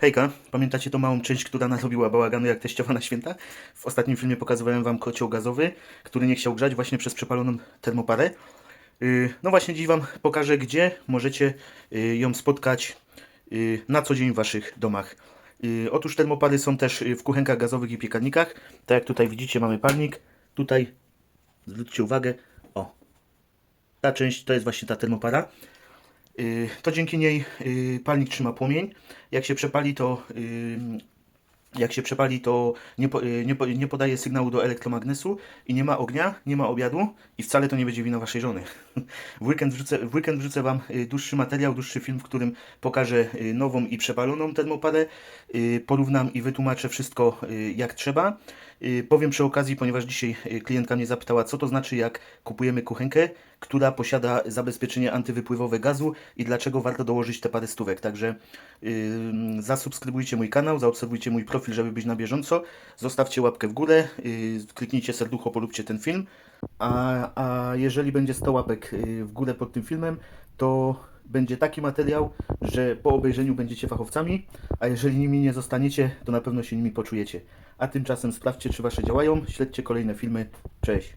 Hejka, pamiętacie tą małą część, która narobiła bałaganu jak teściowa na święta? W ostatnim filmie pokazywałem wam kocioł gazowy, który nie chciał grzać właśnie przez przepaloną termoparę. Yy, No właśnie dziś wam pokażę, gdzie możecie yy, ją spotkać yy, na co dzień w waszych domach. Yy, Otóż termopary są też yy, w kuchenkach gazowych i piekarnikach. Tak jak tutaj widzicie mamy palnik. Tutaj zwróćcie uwagę, o, ta część to jest właśnie ta termopara. Y, to dzięki niej y, palnik trzyma płomień. Jak się przepali, to y, jak się przepali, to nie, nie, nie podaje sygnału do elektromagnesu i nie ma ognia, nie ma obiadu i wcale to nie będzie wina waszej żony. W weekend wrzucę, w weekend wrzucę wam dłuższy materiał, dłuższy film, w którym pokażę nową i przepaloną termoparę, y, porównam i wytłumaczę wszystko jak trzeba. Y, Powiem przy okazji, ponieważ dzisiaj y, klientka mnie zapytała, co to znaczy, jak kupujemy kuchenkę, która posiada zabezpieczenie antywypływowe gazu i dlaczego warto dołożyć te parę stówek. Także yy, zasubskrybujcie mój kanał, zaobserwujcie mój profil, żeby być na bieżąco. Zostawcie łapkę w górę, yy, kliknijcie serducho, polubcie ten film. A, a jeżeli będzie 100 łapek yy, w górę pod tym filmem, to będzie taki materiał, że po obejrzeniu będziecie fachowcami, a jeżeli nimi nie zostaniecie, to na pewno się nimi poczujecie. A tymczasem sprawdźcie, czy wasze działają, śledźcie kolejne filmy. Cześć!